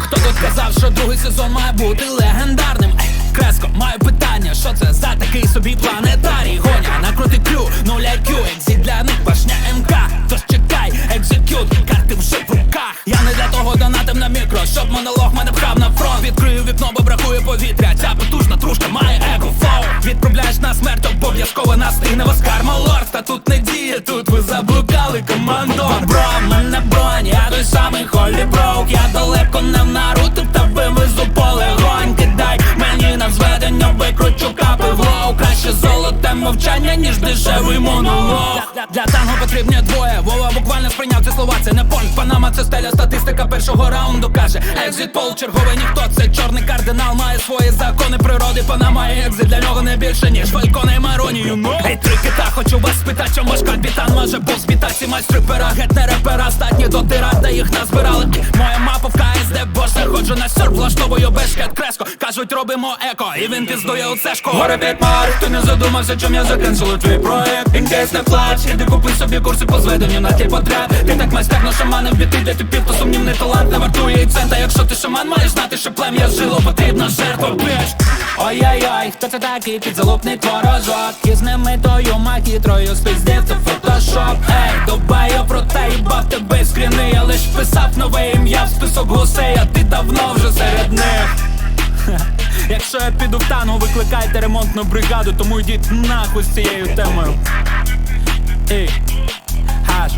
Хто тут казав, що другий сезон має бути легендарним? Ей, Креско, маю питання, що це за такий собі планетарій? Гоня, накрути клю, нуль IQ, екзит для них башня МК. Тож чекай, екзекют, карти вже в руках Я не для того донатив на мікро, щоб монолог мене пхав на фронт Відкрию вікно, бо бракує повітря, ця потужна трушка має его флоу. Відправляєш на смерть, обов'язково настигне вас карма лорд Та тут не діє, тут ви заблукали командо Бро, мене бронь, я той самий холі мовчання, ніж дешевий монолог. Для, для танго потрібні двоє. Вова буквально сприйняв ці слова, це не понт. Панама, це стеля, статистика першого раунду каже. Екзит пол, черговий ніхто, це чорний кардинал. Має свої закони природи, Панама і екзит. Для нього не більше, ніж Фальконе і Мароні, you know? Ей, три кита, хочу вас спитати, чому ж капітан може повспітати Ці майстри пера, геть не репера, статні до тира, де їх назбирали. Моя мапа в КСД, бо ж ходжу на влаштовую бешкет креско Кажуть, робимо еко, і він піздує у цешко Горе від Марк, ти не задумався, чим я закенселю твій проект Інкейс не плач, іди купи собі курси по зведенню на ті потреб. Ти так майстерно шаманив біти для типів, то сумнівний талант не вартує і цента. Якщо ти шаман, маєш знати, що плем'я жило, потрібна жертва, бич Ой-ой-ой, хто це такий підзалупний творожок? І з ними тою макітрою спиздив то фотошоп вписав нове ім'я в список гусей, а ти давно вже серед них Якщо я піду в тангу, викликайте ремонтну бригаду, тому йдіть нахуй з цією темою. Ей, хаш.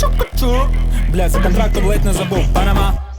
Чу-ку-чу. Бля, за контрактом ледь не забув. Панама.